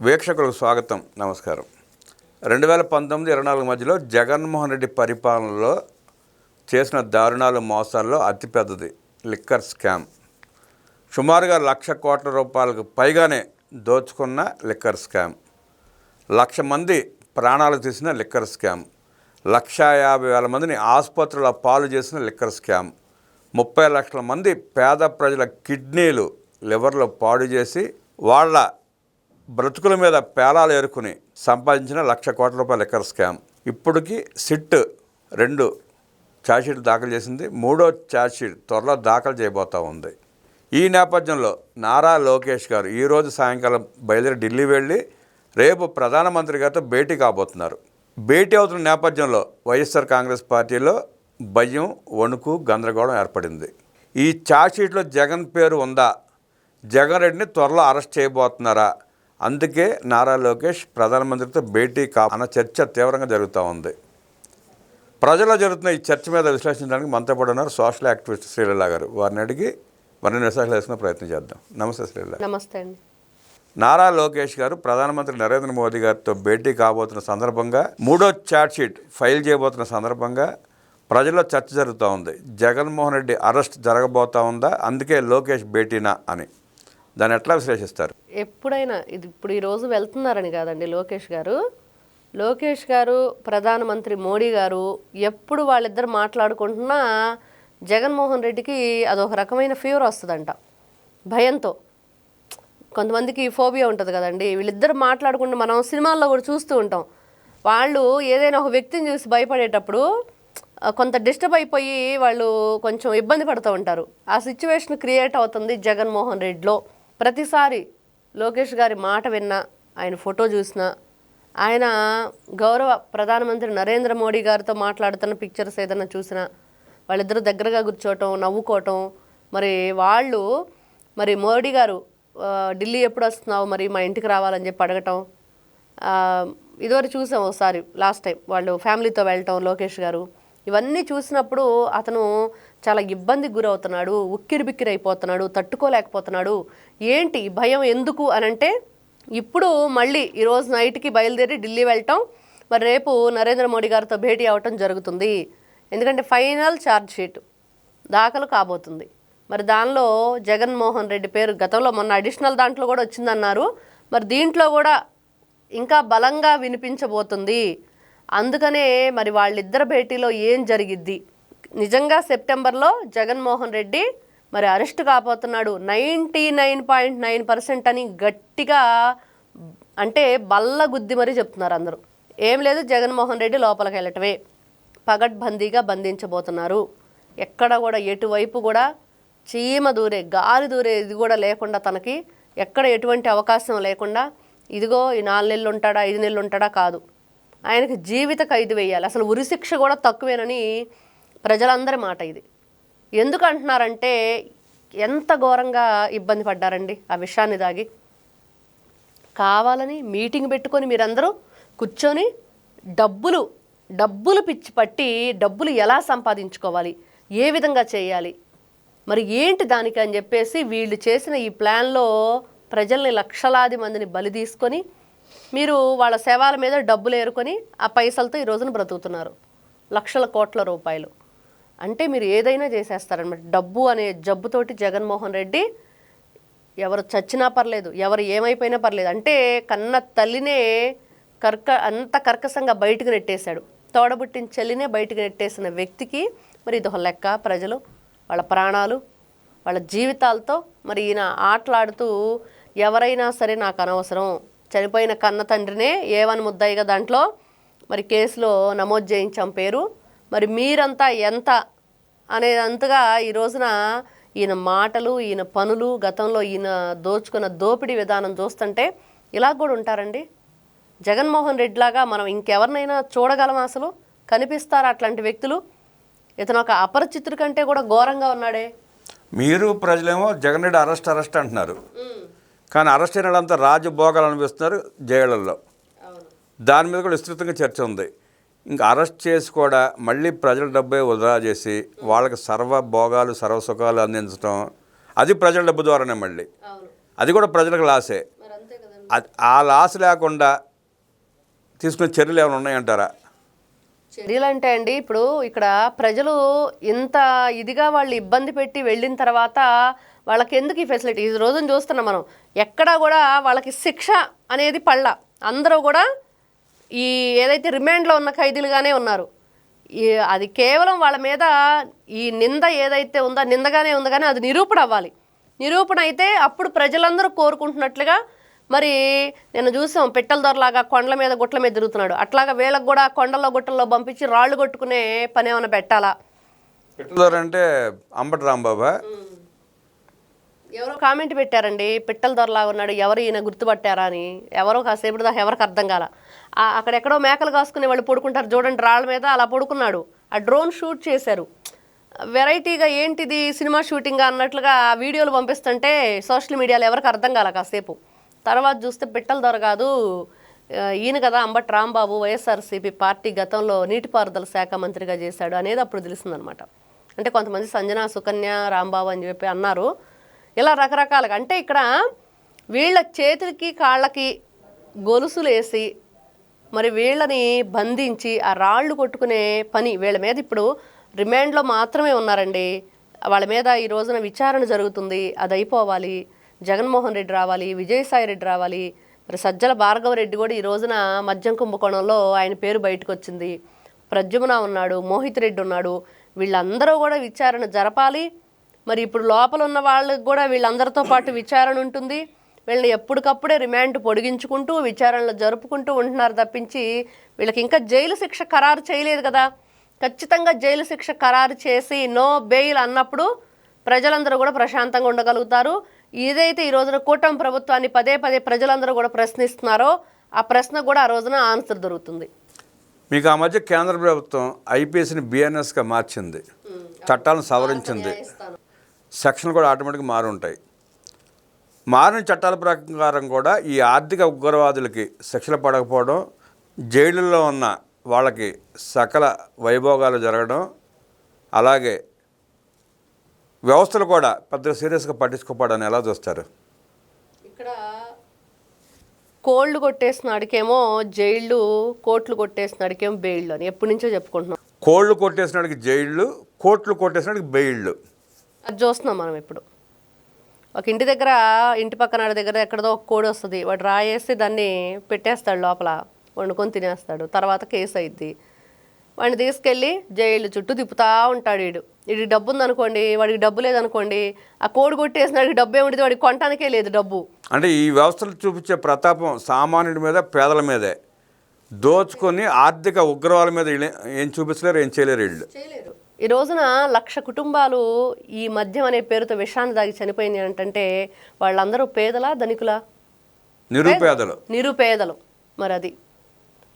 వీక్షకులకు స్వాగతం నమస్కారం. రెండు వేల పంతొమ్మిది ఇరవై నాలుగు మధ్యలో జగన్మోహన్ రెడ్డి పరిపాలనలో చేసిన దారుణాలు మోసాల్లో అతిపెద్దది లిక్కర్ స్కామ్. సుమారుగా లక్ష కోట్ల రూపాయలకు పైగానే దోచుకున్న లిక్కర్ స్కామ్. లక్ష మంది ప్రాణాలు తీసిన లిక్కర్ స్కామ్. లక్షా యాభై వేల మందిని ఆసుపత్రుల పాలు చేసిన లిక్కర్ స్కామ్. ముప్పై లక్షల మంది పేద ప్రజల కిడ్నీలు లివర్లో పాడు చేసి వాళ్ళ బ్రతుకుల మీద పేలాలు ఏరుకుని సంపాదించిన లక్ష కోట్ల రూపాయల లెక్కర్ స్కామ్. ఇప్పటికీ సిట్ రెండు ఛార్జ్షీట్ దాఖలు చేసింది. మూడో ఛార్జ్షీట్ త్వరలో దాఖలు చేయబోతూ ఉంది. ఈ నేపథ్యంలో నారా లోకేష్ గారు ఈరోజు సాయంకాలం బయలుదేరి ఢిల్లీ వెళ్ళి రేపు ప్రధానమంత్రి గారితో భేటీ కాబోతున్నారు. భేటీ అవుతున్న నేపథ్యంలో వైఎస్ఆర్ కాంగ్రెస్ పార్టీలో భయం వణుకు గందరగోళం ఏర్పడింది. ఈ ఛార్జ్షీట్లో జగన్ పేరు ఉందా? జగన్ రెడ్డిని త్వరలో అరెస్ట్ చేయబోతున్నారా? అందుకే నారా లోకేష్ ప్రధానమంత్రితో భేటీ కా అన్న చర్చ తీవ్రంగా జరుగుతూ ఉంది. ప్రజల్లో జరుగుతున్న ఈ చర్చ మీద విశ్లేషించడానికి మనతో పాటు ఉన్నారు సోషల్ యాక్టివిస్ట్ శ్రీలీల గారు. వారిని అడిగి మరిన్ని విశ్లేషణలు వేసుకునే ప్రయత్నం చేద్దాం. నమస్తే శ్రీలీల. నమస్తే అండి. నారా లోకేష్ గారు ప్రధానమంత్రి నరేంద్ర మోదీ గారితో భేటీ కాబోతున్న సందర్భంగా మూడో ఛార్జ్షీట్ ఫైల్ చేయబోతున్న సందర్భంగా ప్రజల్లో చర్చ జరుగుతూ ఉంది. జగన్మోహన్ రెడ్డి అరెస్ట్ జరగబోతా ఉందా? అందుకే లోకేష్ భేటీనా అని. దాన్ని ఎట్లా విశ్లేషిస్తారు? ఎప్పుడైనా ఇది ఇప్పుడు ఈరోజు వెళ్తున్నారని కాదండి లోకేష్ గారు. లోకేష్ గారు ప్రధానమంత్రి మోడీ గారు ఎప్పుడు వాళ్ళిద్దరు మాట్లాడుకుంటున్నా జగన్మోహన్ రెడ్డికి అదొక రకమైన ఫీవర్ వస్తుందంట. భయంతో. కొంతమందికి ఫోబియా ఉంటుంది కదండి. వీళ్ళిద్దరు మాట్లాడుకుంటూ మనం సినిమాల్లో కూడా చూస్తూ ఉంటాం. వాళ్ళు ఏదైనా ఒక వ్యక్తిని చూసి భయపడేటప్పుడు కొంత డిస్టర్బ్ అయిపోయి వాళ్ళు కొంచెం ఇబ్బంది పడుతూ ఉంటారు. ఆ సిచ్యువేషన్ క్రియేట్ అవుతుంది జగన్మోహన్ రెడ్డిలో. ప్రతిసారి లోకేష్ గారి మాట విన్నా ఆయన ఫోటో చూసినా ఆయన గౌరవ ప్రధానమంత్రి నరేంద్ర మోడీ గారితో మాట్లాడుతున్న పిక్చర్స్ ఏదైనా చూసినా వాళ్ళిద్దరు దగ్గరగా కూర్చోవటం నవ్వుకోవటం మరి వాళ్ళు మరి మోడీ గారు ఢిల్లీ ఎప్పుడు వస్తున్నావు మరి మా ఇంటికి రావాలని చెప్పి అడగటం ఇదివరకు చూసాం ఒకసారి లాస్ట్ టైం వాళ్ళు ఫ్యామిలీతో వెళ్ళటం లోకేష్ గారు ఇవన్నీ చూసినప్పుడు అతను చాలా ఇబ్బంది గురవుతున్నాడు ఉక్కిరి బిక్కిరి అయిపోతున్నాడు తట్టుకోలేకపోతున్నాడు. ఏంటి భయం ఎందుకు అని అంటే ఇప్పుడు మళ్ళీ ఈరోజు నైట్కి బయలుదేరి ఢిల్లీ వెళ్ళటం మరి రేపు నరేంద్ర మోడీ గారితో భేటీ అవ్వటం జరుగుతుంది. ఎందుకంటే ఫైనల్ ఛార్జ్ షీట్ దాఖలు కాబోతుంది. మరి దానిలో జగన్మోహన్ రెడ్డి పేరు గతంలో మొన్న అడిషనల్ దాంట్లో కూడా వచ్చిందన్నారు. మరి దీంట్లో కూడా ఇంకా బలంగా వినిపించబోతుంది. అందుకనే మరి వాళ్ళిద్దరి భేటీలో ఏం జరిగిద్ది? నిజంగా సెప్టెంబర్లో జగన్మోహన్ రెడ్డి మరి arrest కాబోతున్నాడు. Ninety nine point nine percent అని గట్టిగా అంటే బల్ల గుద్ది మరీ చెప్తున్నారు అందరూ. ఏం లేదు జగన్మోహన్ రెడ్డి లోపలికి వెళ్ళటమే. పగడ్బందీగా బంధించబోతున్నారు. ఎక్కడ కూడా ఎటువైపు కూడా చీమ దూరే గాలి దూరే ఇది కూడా లేకుండా తనకి ఎక్కడ ఎటువంటి అవకాశం లేకుండా ఇదిగో ఈ నాలుగు నెలలు ఉంటాడా ఐదు నెలలు ఉంటాడా కాదు. ఆయనకి జీవిత ఖైదు వేయాలి. అసలు ఉరిశిక్ష కూడా తక్కువేనని ప్రజలందరి మాట ఇది. ఎందుకు అంటున్నారంటే ఎంత ఘోరంగా ఇబ్బంది పడ్డారండి ఆ విషయాన్ని దాగి. కావాలని మీటింగ్ పెట్టుకొని మీరందరూ కూర్చొని డబ్బులు డబ్బులు పిచ్చి పట్టి డబ్బులు ఎలా సంపాదించుకోవాలి? ఏ విధంగా చేయాలి? మరి ఏంటి దానికి అని చెప్పేసి వీళ్ళు చేసిన ఈ ప్లాన్లో ప్రజల్ని లక్షలాది మందిని బలి తీసుకొని మీరు వాళ్ళ సేవల మీద డబ్బులు ఏరుకొని ఆ పైసలతో ఈ రోజున బ్రతుకుతున్నారు. లక్షల కోట్ల రూపాయలు. అంటే మీరు ఏదైనా చేసేస్తారనమాట. డబ్బు అనే జబ్బుతోటి జగన్మోహన్ రెడ్డి ఎవరు చచ్చినా పర్లేదు ఎవరు ఏమైపోయినా పర్లేదు. అంటే కన్న తల్లినే కర్క అంత కర్కశంగా బయటకు నెట్టేశాడు. తోడబుట్టిన చెల్లినే బయటకు నెట్టేసిన వ్యక్తికి మరి ఇది లెక్క. ప్రజలు వాళ్ళ ప్రాణాలు వాళ్ళ జీవితాలతో మరి ఈయన ఆటలాడుతూ ఎవరైనా సరే నాకు అనవసరం చనిపోయిన కన్న తండ్రినే ఏవని ముద్దాయిగా దాంట్లో మరి కేసులో నమోదు చేయించాం పేరు. మరి మీరంతా ఎంత అనేదంతగా ఈ రోజున ఈయన మాటలు ఈయన పనులు గతంలో ఈయన దోచుకున్న దోపిడీ విధానం చూస్తుంటే ఇలా కూడా ఉంటారండి. జగన్మోహన్ రెడ్డి లాగా మనం ఇంకెవరినైనా చూడగలం అసలు? కనిపిస్తారా అట్లాంటి వ్యక్తులు? ఇతను ఒక అపరిచితుడి కంటే కూడా ఘోరంగా ఉన్నాడే. మీరు ప్రజలేమో జగన్ రెడ్డి అరెస్ట్ అరెస్ట్ అంటున్నారు. కానీ అరెస్ట్ అయిన వాళ్ళంతా రాజభోగాలు అనిపిస్తున్నారు జైళ్ళల్లో. దాని మీద కూడా విస్తృతంగా చర్చ ఉంది. ఇంకా అరెస్ట్ చేసి కూడా మళ్ళీ ప్రజల డబ్బే వృధా చేసి వాళ్ళకి సర్వ భోగాలు సర్వ సుఖాలు అందించడం అది ప్రజల డబ్బు ద్వారానే మళ్ళీ. అవును. అది కూడా ప్రజలకు లాసే. మరి అంతే కదండి. అది- ఆ లాస్ లేకుండా తీసుకునే చర్యలు ఏమైనా ఉన్నాయంటారా? చర్యలు అంటే అండి ఇప్పుడు ఇక్కడ ప్రజలు ఇంత ఇదిగా వాళ్ళు ఇబ్బంది పెట్టి వెళ్ళిన తర్వాత వాళ్ళకి ఎందుకు ఈ ఫెసిలిటీ? ఈ రోజున చూస్తున్నాం మనం. ఎక్కడా కూడా వాళ్ళకి శిక్ష అనేది పళ్ళ అందరూ కూడా ఈ ఏదైతే రిమాండ్లో ఉన్న ఖైదీలుగానే ఉన్నారు. ఈ అది కేవలం వాళ్ళ మీద ఈ నింద ఏదైతే ఉందో నిందగానే ఉంది కానీ అది నిరూపణ అవ్వాలి. నిరూపణ అయితే అప్పుడు ప్రజలందరూ కోరుకుంటున్నట్లుగా మరి నేను చూసాం పెట్టెల దొరలాగా కొండల మీద గుట్ల మీద తిరుగుతున్నాడు. అట్లాగా వీళ్ళకి కూడా కొండల్లో గుట్టల్లో పంపించి రాళ్ళు కొట్టుకునే పని ఏమైనా పెట్టాలా? పెట్టిదారు అంటే అంబటి రాంబాబా. ఎవరో కామెంట్ పెట్టారండి పిట్టల దొరలాగా ఉన్నాడు ఎవరు ఈయన గుర్తుపట్టారా అని. ఎవరో కాసేపు దాకా ఎవరికి అర్థం కాల. అక్కడెక్కడో మేకలు కాసుకునే వాళ్ళు పడుకుంటారు చూడండి రాళ్ళ మీద అలా పడుకున్నాడు. ఆ డ్రోన్ షూట్ చేశారు. వెరైటీగా ఏంటిది సినిమా షూటింగ్ అన్నట్లుగా ఆ వీడియోలు పంపిస్తుంటే సోషల్ మీడియాలో ఎవరికి అర్థం కాల కాసేపు. తర్వాత చూస్తే పిట్టల దొర కాదు ఈయన కదా అంబట్ రాంబాబు వైఎస్ఆర్సీపీ పార్టీ గతంలో నీటిపారుదల శాఖ మంత్రిగా చేశాడు అనేది అప్పుడు తెలిసిందనమాట. అంటే కొంతమంది సంజన సుకన్య రాంబాబు అని చెప్పి అన్నారు. ఇలా రకరకాలుగా. అంటే ఇక్కడ వీళ్ళ చేతులకి కాళ్ళకి గొలుసులు వేసి మరి వీళ్ళని బంధించి ఆ రాళ్ళు కొట్టుకునే పని వీళ్ళ మీద ఇప్పుడు రిమాండ్లో మాత్రమే ఉన్నారండి. వాళ్ళ మీద ఈ రోజున విచారణ జరుగుతుంది. అది అయిపోవాలి. జగన్మోహన్ రెడ్డి రావాలి విజయసాయి రెడ్డి రావాలి. మరి సజ్జల భార్గవ రెడ్డి కూడా ఈ రోజున మద్యం కుంభకోణంలో ఆయన పేరు బయటకు వచ్చింది ప్రద్యుమ్న ఉన్నాడు మోహిత్ రెడ్డి ఉన్నాడు. వీళ్ళందరూ కూడా విచారణ జరపాలి. మరి ఇప్పుడు లోపల ఉన్న వాళ్ళకి కూడా వీళ్ళందరితో పాటు విచారణ ఉంటుంది. వీళ్ళని ఎప్పటికప్పుడే రిమాండ్ పొడిగించుకుంటూ విచారణలు జరుపుకుంటూ ఉంటున్నారు తప్పించి వీళ్ళకి ఇంకా జైలు శిక్ష ఖరారు చేయలేదు కదా. ఖచ్చితంగా జైలు శిక్ష ఖరారు చేసి నో బెయిల్ అన్నప్పుడు ప్రజలందరూ కూడా ప్రశాంతంగా ఉండగలుగుతారు. ఏదైతే ఈ రోజున కూటమి ప్రభుత్వాన్ని పదే పదే ప్రజలందరూ కూడా ప్రశ్నిస్తున్నారో ఆ ప్రశ్న కూడా ఆ రోజున ఆన్సర్ దొరుకుతుంది. మీకు ఆ మధ్య కేంద్ర ప్రభుత్వం ఐపీఎస్ని బిఎన్ఎస్గా మార్చింది. చట్టాలను సవరించింది. సెక్షన్లు కూడా ఆటోమేటిక్గా మారి ఉంటాయి మారిన చట్టాల ప్రకారం కూడా ఈ ఆర్థిక ఉగ్రవాదులకి శిక్షలు పడకపోవడం జైళ్ళల్లో ఉన్న వాళ్ళకి సకల వైభోగాలు జరగడం అలాగే వ్యవస్థలు కూడా పెద్దగా సీరియస్గా పట్టించుకోకపోవడం ఎలా చూస్తారు? ఇక్కడ కోళ్ళు కొట్టేసినాడికేమో జైళ్ళు కోట్లు కొట్టేసినాడికేమో బెయిళ్ళు అని ఎప్పటి నుంచో చెప్పుకుంటున్నాం. కోళ్ళు కొట్టేసినాడికి జైళ్ళు కోట్లు కొట్టేసినాడికి బెయిళ్ళు. అది చూస్తున్నాం మనం ఇప్పుడు. ఒక ఇంటి దగ్గర ఇంటి పక్కన దగ్గర ఎక్కడదో ఒక కోడి వస్తుంది. వాడు రాయేసి దాన్ని పెట్టేస్తాడు లోపల. వండుకొని తినేస్తాడు. తర్వాత కేసు అయింది వాడిని తీసుకెళ్ళి జైలు చుట్టూ తిప్పుతా ఉంటాడు వీడు. వీడికి డబ్బు ఉందనుకోండి వాడికి డబ్బు లేదనుకోండి ఆ కోడి కొట్టేసినాడికి డబ్బు ఏమిటి వాడికి కొనటానికే లేదు డబ్బు. అంటే ఈ వ్యవస్థలు చూపించే ప్రతాపం సామాన్యుడి మీద పేదల మీదే. దోచుకొని ఆర్థిక ఉగ్రవాల మీద ఏం చూపించలేరు ఏం చేయలేరు వీళ్ళు. చేయలేరు. ఈ రోజున లక్ష కుటుంబాలు ఈ మద్యం అనే పేరుతో విషాన్ని దాగి చనిపోయింది ఏంటంటే వాళ్ళందరూ పేదలా ధనికులా? నిరుపేదలు. నిరుపేదలు. మరి అది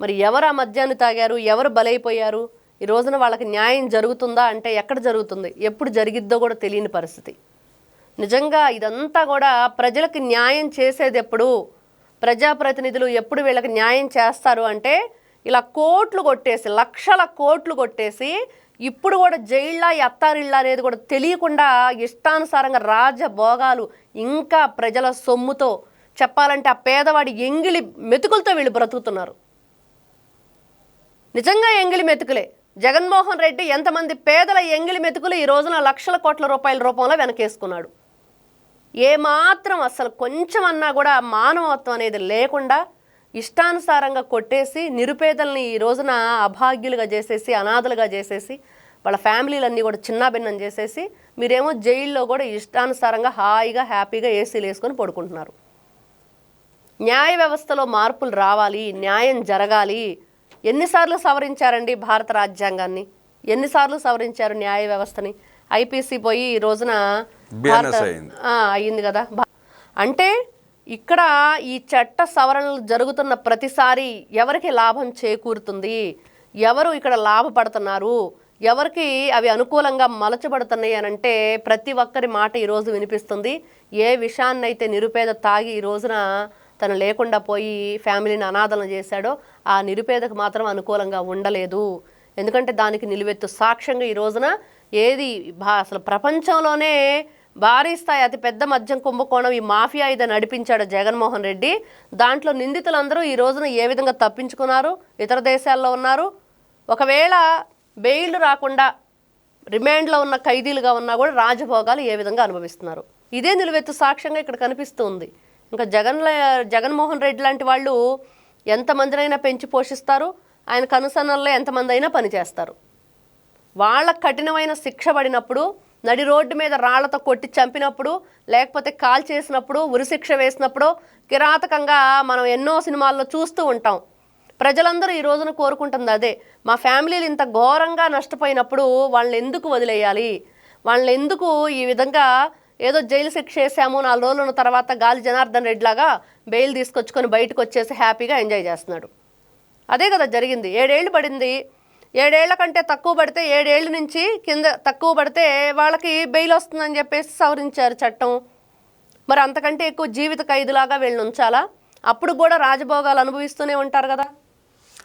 మరి ఎవరు ఆ మద్యాన్ని తాగారు? ఎవరు బలైపోయారు? ఈ రోజున వాళ్ళకి న్యాయం జరుగుతుందా అంటే ఎక్కడ జరుగుతుంది? ఎప్పుడు జరిగిద్దో కూడా తెలియని పరిస్థితి. నిజంగా ఇదంతా కూడా ప్రజలకు న్యాయం చేసేది ఎప్పుడు? ప్రజాప్రతినిధులు ఎప్పుడు వీళ్ళకి న్యాయం చేస్తారు అంటే ఇలా కోట్లు కొట్టేసి లక్షల కోట్లు కొట్టేసి ఇప్పుడు కూడా జైళ్ళ ఎత్తారిళ్ళ అనేది కూడా తెలియకుండా ఇష్టానుసారంగా రాజభోగాలు ఇంకా ప్రజల సొమ్ముతో చెప్పాలంటే ఆ పేదవాడి ఎంగిలి మెతుకులతో వీళ్ళు బ్రతుకుతున్నారు. నిజంగా ఎంగిలి మెతుకులే. జగన్మోహన్ రెడ్డి ఎంతమంది పేదల ఎంగిలి మెతుకులు ఈ రోజున లక్షల కోట్ల రూపాయల రూపంలో వెనకేసుకున్నాడు. ఏమాత్రం అసలు కొంచెం అన్నా కూడా మానవత్వం అనేది లేకుండా ఇష్టానుసారంగా కొట్టేసి నిరుపేదల్ని ఈ రోజున అభాగ్యులుగా చేసేసి అనాథలుగా చేసేసి వాళ్ళ ఫ్యామిలీలన్నీ కూడా చిన్నాభిన్నం చేసేసి మీరేమో జైల్లో కూడా ఇష్టానుసారంగా హాయిగా హ్యాపీగా ఏసీలు వేసుకొని పడుకుంటున్నారు. న్యాయ వ్యవస్థలో మార్పులు రావాలి న్యాయం జరగాలి. ఎన్నిసార్లు సవరించారండి భారత రాజ్యాంగాన్ని? ఎన్నిసార్లు సవరించారు న్యాయ వ్యవస్థని? ఐపీసీ పోయి ఈ రోజున అయింది. కదా. అంటే ఇక్కడ ఈ చట్ట సవరణలు జరుగుతున్న ప్రతిసారి ఎవరికి లాభం చేకూరుతుంది? ఎవరు ఇక్కడ లాభపడుతున్నారు? ఎవరికి అవి అనుకూలంగా మలచబడుతున్నాయి అని అంటే ప్రతి ఒక్కరి మాట ఈరోజు వినిపిస్తుంది. ఏ విషయాన్నైతే నిరుపేద తాగి ఈ రోజున తను లేకుండా పోయి ఫ్యామిలీని అనాథన చేశాడో ఆ నిరుపేదకు మాత్రం అనుకూలంగా ఉండలేదు. ఎందుకంటే దానికి నిలువెత్తు సాక్ష్యంగా ఈ రోజున ఏది అసలు ప్రపంచంలోనే భారీ స్థాయి అతి పెద్ద మద్యం కుంభకోణం ఈ మాఫియా ఇది నడిపించాడు జగన్మోహన్ రెడ్డి. దాంట్లో నిందితులందరూ ఈ రోజున ఏ విధంగా తప్పించుకున్నారు? ఇతర దేశాల్లో ఉన్నారు. ఒకవేళ బెయిల్ రాకుండా రిమాండ్లో ఉన్న ఖైదీలుగా ఉన్నా కూడా రాజభోగాలు ఏ విధంగా అనుభవిస్తున్నారు? ఇదే నిలువెత్తు సాక్ష్యంగా ఇక్కడ కనిపిస్తుంది. ఇంకా జగన్ జగన్మోహన్ రెడ్డి లాంటి వాళ్ళు ఎంతమందినైనా పెంచి పోషిస్తారు? ఆయన కనుసన్నల్లో ఎంతమంది అయినా పనిచేస్తారు? వాళ్ళ కఠినమైన శిక్ష పడినప్పుడు నడి రోడ్డు మీద రాళ్ళతో కొట్టి చంపినప్పుడు లేకపోతే కాల్ చేసినప్పుడు ఉరిశిక్ష వేసినప్పుడు కిరాతకంగా మనం ఎన్నో సినిమాల్లో చూస్తూ ఉంటాం. ప్రజలందరూ ఈ రోజున కోరుకుంటుంది అదే మా ఫ్యామిలీలు ఇంత ఘోరంగా నష్టపోయినప్పుడు వాళ్ళని ఎందుకు వదిలేయాలి? వాళ్ళని ఎందుకు ఈ విధంగా ఏదో జైలు శిక్ష వేసాము నాలుగు రోజులు ఉన్న తర్వాత గాలి జనార్దన్ రెడ్డి లాగా బెయిల్ తీసుకొచ్చుకొని బయటకు వచ్చేసి హ్యాపీగా ఎంజాయ్ చేస్తున్నాడు. అదే కదా జరిగింది. ఏడేళ్ళు పడింది. ఏడేళ్ళ కంటే తక్కువ పడితే ఏడేళ్ళ నుంచి కింద తక్కువ పడితే వాళ్ళకి బెయిల్ వస్తుందని చెప్పేసి సవరించారు చట్టం. మరి అంతకంటే ఎక్కువ జీవిత ఖైదులాగా వీళ్ళని ఉంచాలా? అప్పుడు కూడా రాజభోగాలు అనుభవిస్తూనే ఉంటారు కదా.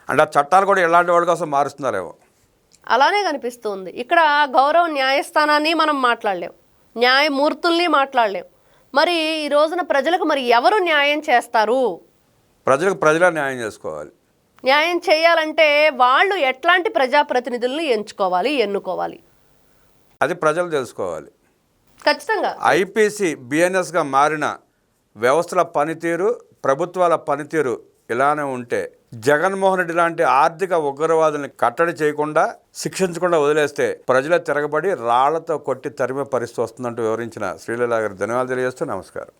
అంటే ఆ చట్టాలు కూడా ఎలాంటి వాళ్ళ కోసం మారుస్తున్నారేమో. అలానే కనిపిస్తుంది. ఇక్కడ గౌరవ న్యాయస్థానాన్ని మనం మాట్లాడలేం. న్యాయమూర్తుల్ని మాట్లాడలేం. మరి ఈ రోజున ప్రజలకు మరి ఎవరు న్యాయం చేస్తారు? ప్రజలకు ప్రజలే న్యాయం చేసుకోవాలి. న్యాయం చేయాలంటే వాళ్ళు ఎట్లాంటి ప్రజాప్రతినిధుల్ని ఎంచుకోవాలి ఎన్నుకోవాలి? అది ప్రజలు తెలుసుకోవాలి. ఖచ్చితంగా. ఐపీసీ బిఎన్ఎస్గా మారిన వ్యవస్థల పనితీరు ప్రభుత్వాల పనితీరు ఇలానే ఉంటే జగన్మోహన్ రెడ్డి లాంటి ఆర్థిక ఉగ్రవాదుల్ని కట్టడి చేయకుండా శిక్షించకుండా వదిలేస్తే ప్రజల తిరగబడి రాళ్ళతో కొట్టి తరిమే పరిస్థితి వస్తుందంటూ వివరించిన శ్రీలీల గారి ధన్యవాదాలు తెలియజేస్తూ నమస్కారం.